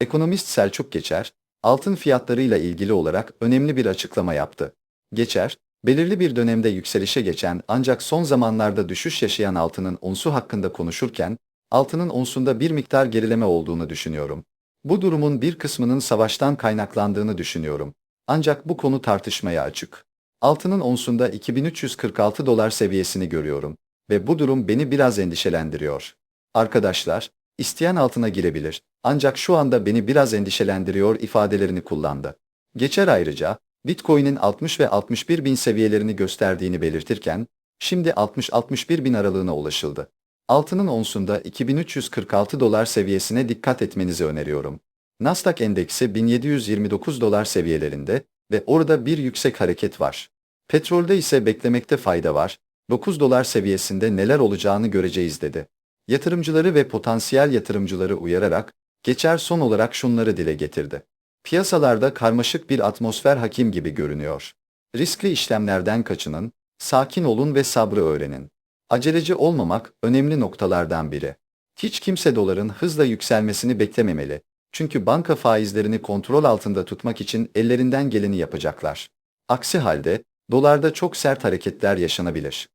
Ekonomist Selçuk Geçer, altın fiyatlarıyla ilgili olarak önemli bir açıklama yaptı. Geçer, belirli bir dönemde yükselişe geçen ancak son zamanlarda düşüş yaşayan altının onsu hakkında konuşurken, altının onsunda bir miktar gerileme olduğunu düşünüyorum. Bu durumun bir kısmının savaştan kaynaklandığını düşünüyorum. Ancak bu konu tartışmaya açık. Altının onsunda 2346 dolar seviyesini görüyorum ve bu durum beni biraz endişelendiriyor. Arkadaşlar, isteyen altına girebilir ancak şu anda beni biraz endişelendiriyor ifadelerini kullandı. Geçer ayrıca, Bitcoin'in 60 ve 61 bin seviyelerini gösterdiğini belirtirken, şimdi 60-61 bin aralığına ulaşıldı. Altının onsunda 2346 dolar seviyesine dikkat etmenizi öneriyorum. Nasdaq endeksi 1729 dolar seviyelerinde ve orada bir yüksek hareket var. Petrolde ise beklemekte fayda var. 9 dolar seviyesinde neler olacağını göreceğiz dedi. Yatırımcıları ve potansiyel yatırımcıları uyararak geçer son olarak şunları dile getirdi. Piyasalarda karmaşık bir atmosfer hakim gibi görünüyor. Riskli işlemlerden kaçının, sakin olun ve sabrı öğrenin. Aceleci olmamak önemli noktalardan biri. Hiç kimse doların hızla yükselmesini beklememeli. Çünkü banka faizlerini kontrol altında tutmak için ellerinden geleni yapacaklar. Aksi halde dolarda çok sert hareketler yaşanabilir.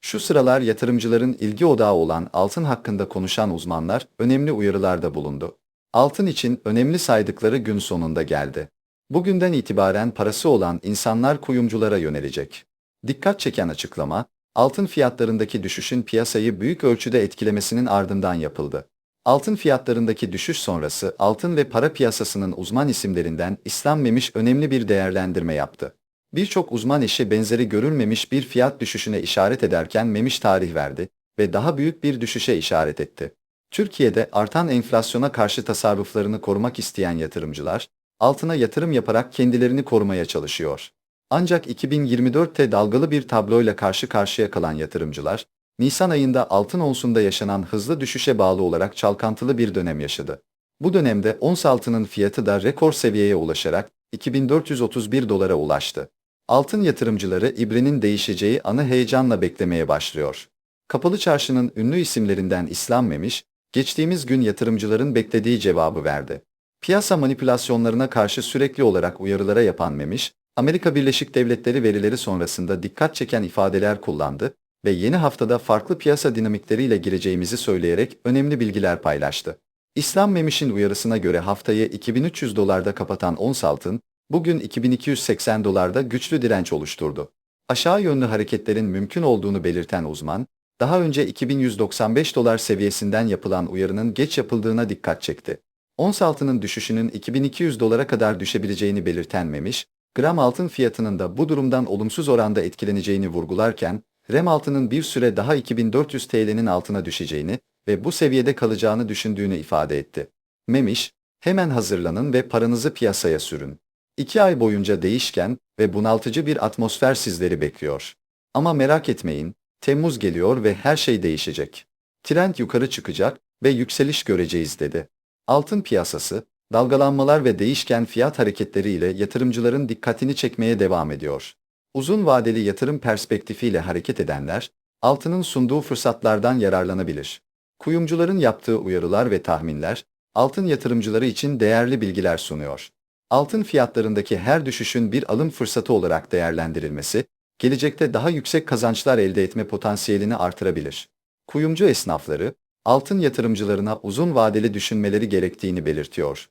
Şu sıralar yatırımcıların ilgi odağı olan altın hakkında konuşan uzmanlar önemli uyarılarda bulundu. Altın için önemli saydıkları gün sonunda geldi. Bugünden itibaren parası olan insanlar kuyumculara yönelecek. Dikkat çeken açıklama, altın fiyatlarındaki düşüşün piyasayı büyük ölçüde etkilemesinin ardından yapıldı. Altın fiyatlarındaki düşüş sonrası altın ve para piyasasının uzman isimlerinden İslam Memiş önemli bir değerlendirme yaptı. Birçok uzman eşi benzeri görülmemiş bir fiyat düşüşüne işaret ederken Memiş tarih verdi ve daha büyük bir düşüşe işaret etti. Türkiye'de artan enflasyona karşı tasarruflarını korumak isteyen yatırımcılar, altına yatırım yaparak kendilerini korumaya çalışıyor. Ancak 2024'te dalgalı bir tabloyla karşı karşıya kalan yatırımcılar, Nisan ayında altın onsunda yaşanan hızlı düşüşe bağlı olarak çalkantılı bir dönem yaşadı. Bu dönemde ons altının fiyatı da rekor seviyeye ulaşarak 2431 dolara ulaştı. Altın yatırımcıları ibrenin değişeceği anı heyecanla beklemeye başlıyor. Kapalı çarşının ünlü isimlerinden İslam Memiş, geçtiğimiz gün yatırımcıların beklediği cevabı verdi. Piyasa manipülasyonlarına karşı sürekli olarak uyarılara yapan Memiş, Amerika Birleşik Devletleri verileri sonrasında dikkat çeken ifadeler kullandı ve yeni haftada farklı piyasa dinamikleriyle gireceğimizi söyleyerek önemli bilgiler paylaştı. İslam Memiş'in uyarısına göre haftayı 2300 dolarda kapatan ons altın, bugün 2280 dolarda güçlü direnç oluşturdu. Aşağı yönlü hareketlerin mümkün olduğunu belirten uzman, daha önce 2195 dolar seviyesinden yapılan uyarının geç yapıldığına dikkat çekti. Ons altının düşüşünün 2200 dolara kadar düşebileceğini belirten Memiş, gram altın fiyatının da bu durumdan olumsuz oranda etkileneceğini vurgularken, rem altının bir süre daha 2400 TL'nin altına düşeceğini ve bu seviyede kalacağını düşündüğünü ifade etti. Memiş, hemen hazırlanın ve paranızı piyasaya sürün. İki ay boyunca değişken ve bunaltıcı bir atmosfer sizleri bekliyor. Ama merak etmeyin, Temmuz geliyor ve her şey değişecek. Trend yukarı çıkacak ve yükseliş göreceğiz dedi. Altın piyasası, dalgalanmalar ve değişken fiyat hareketleriyle yatırımcıların dikkatini çekmeye devam ediyor. Uzun vadeli yatırım perspektifiyle hareket edenler, altının sunduğu fırsatlardan yararlanabilir. Kuyumcuların yaptığı uyarılar ve tahminler, altın yatırımcıları için değerli bilgiler sunuyor. Altın fiyatlarındaki her düşüşün bir alım fırsatı olarak değerlendirilmesi, gelecekte daha yüksek kazançlar elde etme potansiyelini artırabilir. Kuyumcu esnafları, altın yatırımcılarına uzun vadeli düşünmeleri gerektiğini belirtiyor.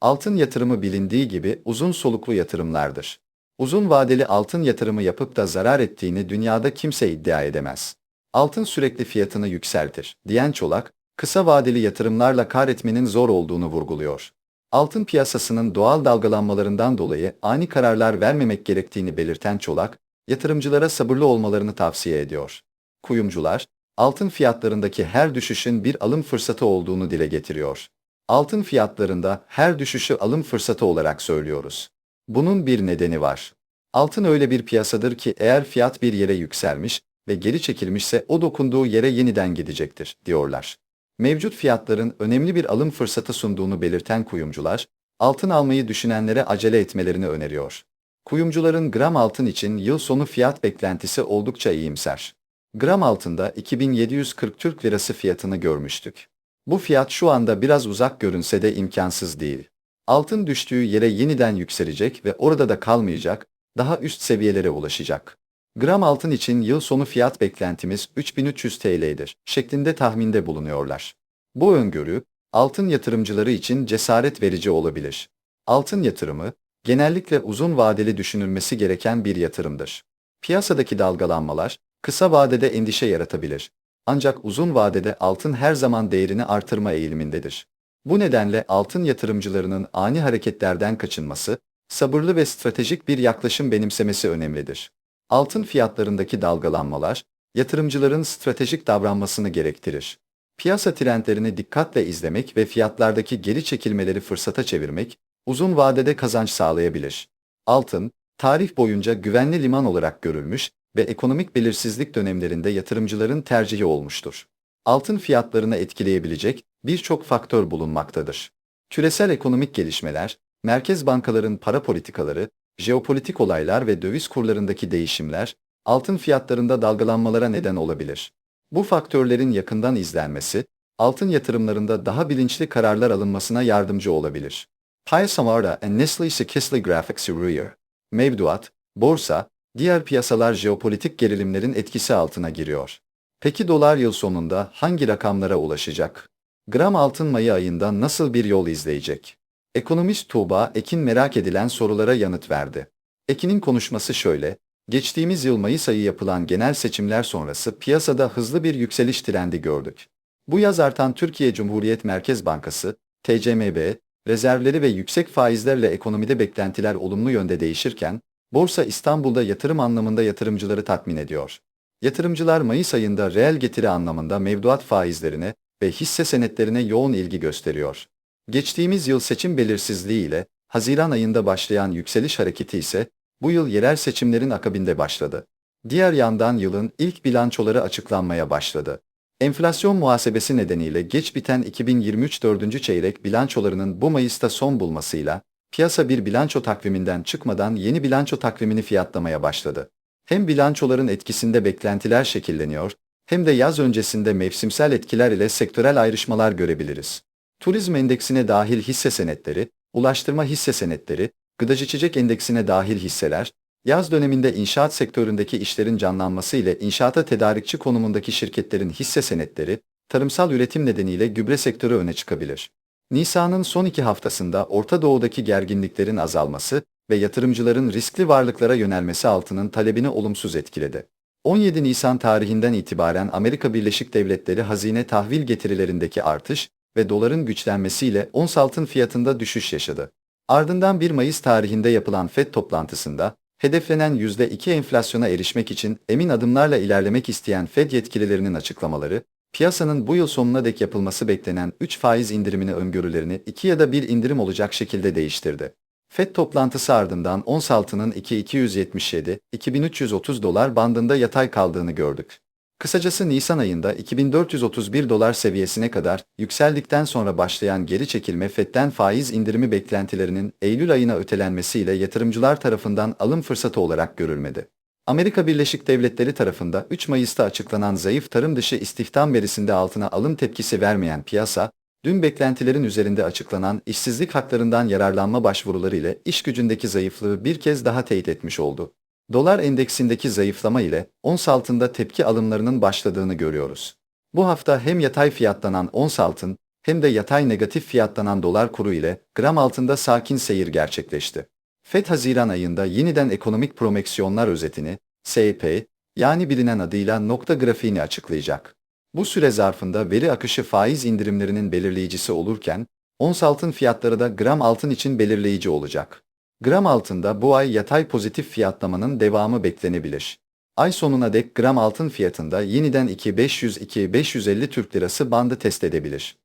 Altın yatırımı bilindiği gibi uzun soluklu yatırımlardır. Uzun vadeli altın yatırımı yapıp da zarar ettiğini dünyada kimse iddia edemez. Altın sürekli fiyatını yükseltir, diyen Çolak, kısa vadeli yatırımlarla kar etmenin zor olduğunu vurguluyor. Altın piyasasının doğal dalgalanmalarından dolayı ani kararlar vermemek gerektiğini belirten Çolak, yatırımcılara sabırlı olmalarını tavsiye ediyor. Kuyumcular, altın fiyatlarındaki her düşüşün bir alım fırsatı olduğunu dile getiriyor. Altın fiyatlarında her düşüşü alım fırsatı olarak söylüyoruz. Bunun bir nedeni var. Altın öyle bir piyasadır ki eğer fiyat bir yere yükselmiş ve geri çekilmişse o dokunduğu yere yeniden gidecektir, diyorlar. Mevcut fiyatların önemli bir alım fırsatı sunduğunu belirten kuyumcular, altın almayı düşünenlere acele etmelerini öneriyor. Kuyumcuların gram altın için yıl sonu fiyat beklentisi oldukça iyimser. Gram altında 2740 Türk Lirası fiyatını görmüştük. Bu fiyat şu anda biraz uzak görünse de imkansız değil. Altın düştüğü yere yeniden yükselecek ve orada da kalmayacak, daha üst seviyelere ulaşacak. Gram altın için yıl sonu fiyat beklentimiz 3300 TL'dir şeklinde tahminde bulunuyorlar. Bu öngörü, altın yatırımcıları için cesaret verici olabilir. Altın yatırımı, genellikle uzun vadeli düşünülmesi gereken bir yatırımdır. Piyasadaki dalgalanmalar, kısa vadede endişe yaratabilir. Ancak uzun vadede altın her zaman değerini artırma eğilimindedir. Bu nedenle altın yatırımcılarının ani hareketlerden kaçınması, sabırlı ve stratejik bir yaklaşım benimsemesi önemlidir. Altın fiyatlarındaki dalgalanmalar, yatırımcıların stratejik davranmasını gerektirir. Piyasa trendlerini dikkatle izlemek ve fiyatlardaki geri çekilmeleri fırsata çevirmek, uzun vadede kazanç sağlayabilir. Altın, tarih boyunca güvenli liman olarak görülmüş ve ekonomik belirsizlik dönemlerinde yatırımcıların tercihi olmuştur. Altın fiyatlarını etkileyebilecek birçok faktör bulunmaktadır. Küresel ekonomik gelişmeler, merkez bankaların para politikaları, jeopolitik olaylar ve döviz kurlarındaki değişimler, altın fiyatlarında dalgalanmalara neden olabilir. Bu faktörlerin yakından izlenmesi, altın yatırımlarında daha bilinçli kararlar alınmasına yardımcı olabilir. Piyasalarda and Nestle Sekisli Graphics Rüyer, mevduat, borsa, diğer piyasalar jeopolitik gerilimlerin etkisi altına giriyor. Peki dolar yıl sonunda hangi rakamlara ulaşacak? Gram altın Mayı ayında nasıl bir yol izleyecek? Ekonomist Tuğba Ekin merak edilen sorulara yanıt verdi. Ekin'in konuşması şöyle, geçtiğimiz yıl Mayıs ayı yapılan genel seçimler sonrası piyasada hızlı bir yükseliş trendi gördük. Bu yaz artan Türkiye Cumhuriyet Merkez Bankası, TCMB, rezervleri ve yüksek faizlerle ekonomide beklentiler olumlu yönde değişirken, Borsa İstanbul'da yatırım anlamında yatırımcıları tatmin ediyor. Yatırımcılar Mayıs ayında reel getiri anlamında mevduat faizlerine ve hisse senetlerine yoğun ilgi gösteriyor. Geçtiğimiz yıl seçim belirsizliği ile Haziran ayında başlayan yükseliş hareketi ise bu yıl yerel seçimlerin akabinde başladı. Diğer yandan yılın ilk bilançoları açıklanmaya başladı. Enflasyon muhasebesi nedeniyle geç biten 2023 4. çeyrek bilançolarının bu Mayıs'ta son bulmasıyla piyasa bir bilanço takviminden çıkmadan yeni bilanço takvimini fiyatlamaya başladı. Hem bilançoların etkisinde beklentiler şekilleniyor, hem de yaz öncesinde mevsimsel etkiler ile sektörel ayrışmalar görebiliriz. Turizm endeksine dahil hisse senetleri, ulaştırma hisse senetleri, gıdacı içecek endeksine dahil hisseler, yaz döneminde inşaat sektöründeki işlerin canlanması ile inşaata tedarikçi konumundaki şirketlerin hisse senetleri, tarımsal üretim nedeniyle gübre sektörü öne çıkabilir. Nisan'ın son iki haftasında Orta Doğu'daki gerginliklerin azalması ve yatırımcıların riskli varlıklara yönelmesi altının talebini olumsuz etkiledi. 17 Nisan tarihinden itibaren Amerika Birleşik Devletleri hazine tahvil getirilerindeki artış ve doların güçlenmesiyle ons altın fiyatında düşüş yaşadı. Ardından 1 Mayıs tarihinde yapılan FED toplantısında, hedeflenen %2 enflasyona erişmek için emin adımlarla ilerlemek isteyen FED yetkililerinin açıklamaları, piyasanın bu yıl sonuna dek yapılması beklenen 3 faiz indirimini öngörülerini 2 ya da 1 indirim olacak şekilde değiştirdi. FED toplantısı ardından ons altının 2277-2330 dolar bandında yatay kaldığını gördük. Kısacası Nisan ayında 2431 dolar seviyesine kadar yükseldikten sonra başlayan geri çekilme FED'den faiz indirimi beklentilerinin Eylül ayına ötelenmesiyle yatırımcılar tarafından alım fırsatı olarak görülmedi. Amerika Birleşik Devletleri tarafında 3 Mayıs'ta açıklanan zayıf tarım dışı istihdam verisinde altına alım tepkisi vermeyen piyasa, dün beklentilerin üzerinde açıklanan işsizlik haklarından yararlanma başvuruları ile iş gücündeki zayıflığı bir kez daha teyit etmiş oldu. Dolar endeksindeki zayıflama ile ons altında tepki alımlarının başladığını görüyoruz. Bu hafta hem yatay fiyatlanan ons altın hem de yatay negatif fiyatlanan dolar kuru ile gram altında sakin seyir gerçekleşti. FED Haziran ayında yeniden ekonomik promeksiyonlar özetini, SEP, yani bilinen adıyla nokta grafiğini açıklayacak. Bu süre zarfında veri akışı faiz indirimlerinin belirleyicisi olurken, ons altın fiyatları da gram altın için belirleyici olacak. Gram altında bu ay yatay pozitif fiyatlamanın devamı beklenebilir. Ay sonuna dek gram altın fiyatında yeniden 2500-2550 Türk Lirası bandı test edebilir.